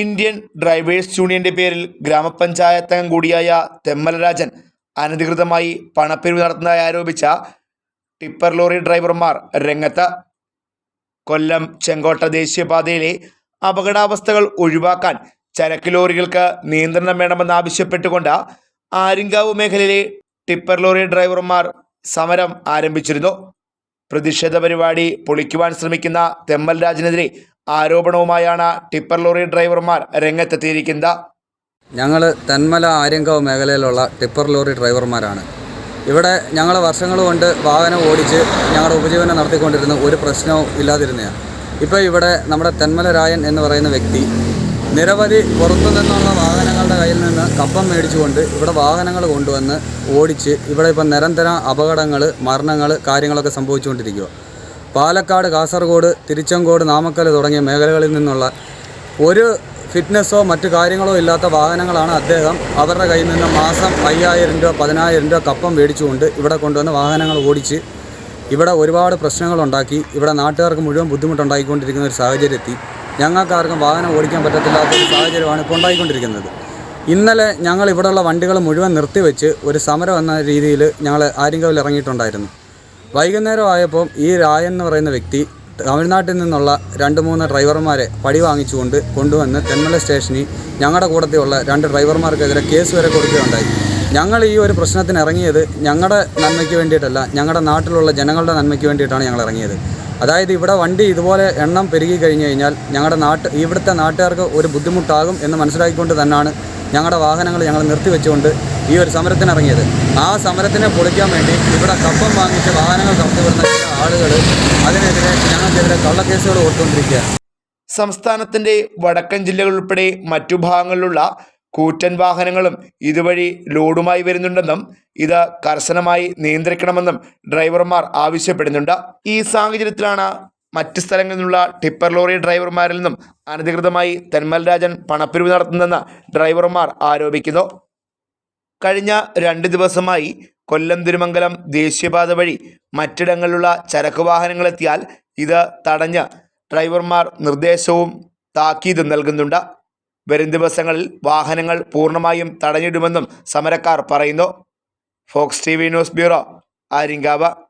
Indian drivers യൂണിയന്റെ പേരിൽ ഗ്രാമപഞ്ചായത്ത് അംഗം കൂടിയായ തെമ്മലരാജൻ അനധികൃതമായി പണപ്പിരിവ് നടത്തുന്നതായി ആരോപിച്ച ടിപ്പർ ലോറി ഡ്രൈവർമാർ രംഗത്ത് കൊല്ലം ചെങ്കോട്ട ദേശീയപാതയിലെ അപകടാവസ്ഥകൾ ഒഴിവാക്കാൻ ചരക്ക് ലോറികൾക്ക് നിയന്ത്രണം വേണമെന്ന് ആവശ്യപ്പെട്ടുകൊണ്ട് ആര്യങ്കാവ് മേഖലയിലെ ടിപ്പർ ലോറി ഡ്രൈവർമാർ സമരം ആരംഭിച്ചിരുന്നു. പ്രതിഷേധ പരിപാടി പൊളിക്കുവാൻ ശ്രമിക്കുന്ന തെമ്മൽ രാജിനെതിരെ ആരോപണവുമായാണ് ടിപ്പർ ലോറി ഡ്രൈവർമാർ രംഗത്തെത്തിയിരിക്കുന്നത്. ഞങ്ങൾ തെന്മല ആര്യങ്കാവ് മേഖലയിലുള്ള ടിപ്പർ ലോറി ഡ്രൈവർമാരാണ്. ഇവിടെ ഞങ്ങൾ വർഷങ്ങൾ കൊണ്ട് വാഹനം ഓടിച്ച് ഞങ്ങളുടെ ഉപജീവനം നടത്തിക്കൊണ്ടിരുന്ന ഒരു പ്രശ്നവും ഇല്ലാതിരുന്നതാണ്. ഇപ്പോൾ ഇവിടെ നമ്മുടെ തെന്മല രായൻ എന്ന് പറയുന്ന വ്യക്തി നിരവധി പുറത്തു നിന്നുള്ള വാഹനങ്ങളുടെ കയ്യിൽ നിന്ന് കപ്പം മേടിച്ചുകൊണ്ട് ഇവിടെ വാഹനങ്ങൾ കൊണ്ടുവന്ന് ഓടിച്ച് ഇവിടെ ഇപ്പം നിരന്തരം അപകടങ്ങൾ മരണങ്ങൾ കാര്യങ്ങളൊക്കെ സംഭവിച്ചുകൊണ്ടിരിക്കുക പാലക്കാട് കാസർഗോഡ് തിരുച്ചങ്കോട് നാമക്കൽ തുടങ്ങിയ മേഖലകളിൽ നിന്നുള്ള ഒരു ഫിറ്റ്നസ്സോ മറ്റു കാര്യങ്ങളോ ഇല്ലാത്ത വാഹനങ്ങളാണ് അദ്ദേഹം അവരുടെ കയ്യിൽ നിന്ന് മാസം അയ്യായിരം രൂപ പതിനായിരം രൂപ കപ്പം മേടിച്ചുകൊണ്ട് ഇവിടെ കൊണ്ടുവന്ന് വാഹനങ്ങൾ ഓടിച്ച് ഇവിടെ ഒരുപാട് പ്രശ്നങ്ങളുണ്ടാക്കി ഇവിടെ നാട്ടുകാർക്ക് മുഴുവൻ ബുദ്ധിമുട്ടുണ്ടായിക്കൊണ്ടിരിക്കുന്ന ഒരു സാഹചര്യത്തിൽ ഞങ്ങൾക്കാർക്കും വാഹനം ഓടിക്കാൻ പറ്റത്തില്ലാത്ത ഒരു സാഹചര്യമാണ് ഇപ്പോൾ ഉണ്ടായിക്കൊണ്ടിരിക്കുന്നത്. ഇന്നലെ ഞങ്ങൾ ഇവിടെയുള്ള വണ്ടികൾ മുഴുവൻ നിർത്തിവെച്ച് ഒരു സമരം എന്ന രീതിയിൽ ഞങ്ങൾ ആര്യങ്കവിൽ ഇറങ്ങിയിട്ടുണ്ടായിരുന്നു. വൈകുന്നേരം ആയപ്പോൾ ഈ രായൻ എന്ന് പറയുന്ന വ്യക്തി തമിഴ്നാട്ടിൽ നിന്നുള്ള രണ്ട് മൂന്ന് ഡ്രൈവർമാരെ പടി വാങ്ങിച്ചുകൊണ്ട് കൊണ്ടുവന്ന് തെന്മല സ്റ്റേഷനിൽ ഞങ്ങളുടെ കൂട്ടത്തിലുള്ള രണ്ട് ഡ്രൈവർമാർക്കെതിരെ കേസ് വരെ കൊടുക്കുകയുണ്ടായി. ഞങ്ങൾ ഈ ഒരു പ്രശ്നത്തിന് ഇറങ്ങിയത് ഞങ്ങളുടെ നന്മയ്ക്ക് വേണ്ടിയിട്ടല്ല ഞങ്ങളുടെ നാട്ടിലുള്ള ജനങ്ങളുടെ നന്മയ്ക്ക് വേണ്ടിയിട്ടാണ് ഞങ്ങൾ ഇറങ്ങിയത്. അതായത് ഇവിടെ വണ്ടി ഇതുപോലെ എണ്ണം പെരുകി കഴിഞ്ഞു കഴിഞ്ഞാൽ ഞങ്ങളുടെ നാട്ട് ഇവിടുത്തെ നാട്ടുകാർക്ക് ഒരു ബുദ്ധിമുട്ടാകും എന്ന് മനസ്സിലാക്കിക്കൊണ്ട് തന്നെയാണ് ഞങ്ങളുടെ വാഹനങ്ങൾ ഞങ്ങൾ നിർത്തിവെച്ചുകൊണ്ട് ഈ ഒരു സമരത്തിന് ഇറങ്ങിയത്. ആ സമരത്തിനെ പൊളിക്കാൻ വേണ്ടി ഇവിടെ കപ്പം വാങ്ങിച്ച് വാഹനങ്ങൾ കടത്തിവിടുന്ന ചില ആളുകൾ അതിനെതിരെ ഞങ്ങൾക്കെതിരെ കള്ളക്കേസുകൾ കൊടുത്തുകൊണ്ടിരിക്കുകയാണ്. സംസ്ഥാനത്തിന്റെ വടക്കൻ ജില്ലകൾ ഉൾപ്പെടെ മറ്റു ഭാഗങ്ങളിലുള്ള കൂറ്റൻ വാഹനങ്ങളും ഇതുവഴി ലോഡുമായി വരുന്നുണ്ടെന്നും ഇത് കർശനമായി നിയന്ത്രിക്കണമെന്നും ഡ്രൈവർമാർ ആവശ്യപ്പെടുന്നുണ്ട്. ഈ സാഹചര്യത്തിലാണ് മറ്റ് സ്ഥലങ്ങളിൽ നിന്നുള്ള ടിപ്പർ ലോറി ഡ്രൈവർമാരിൽ നിന്നും അനധികൃതമായി തെന്മൽ രാജൻ പണപ്പിരിവ് നടത്തുന്നെന്ന് ഡ്രൈവർമാർ ആരോപിക്കുന്നു. കഴിഞ്ഞ രണ്ട് ദിവസമായി കൊല്ലം തിരുമംഗലം ദേശീയപാത വഴി മറ്റിടങ്ങളിലുള്ള ചരക്ക് വാഹനങ്ങളെത്തിയാൽ ഇത് തടഞ്ഞ് ഡ്രൈവർമാർ നിർദ്ദേശവും താക്കീതും നൽകുന്നുണ്ട്. വരും ദിവസങ്ങളിൽ വാഹനങ്ങൾ പൂർണമായും തടഞ്ഞിടുമെന്നും സമരക്കാർ പറയുന്നു. Fox T news bureau Aryankavu.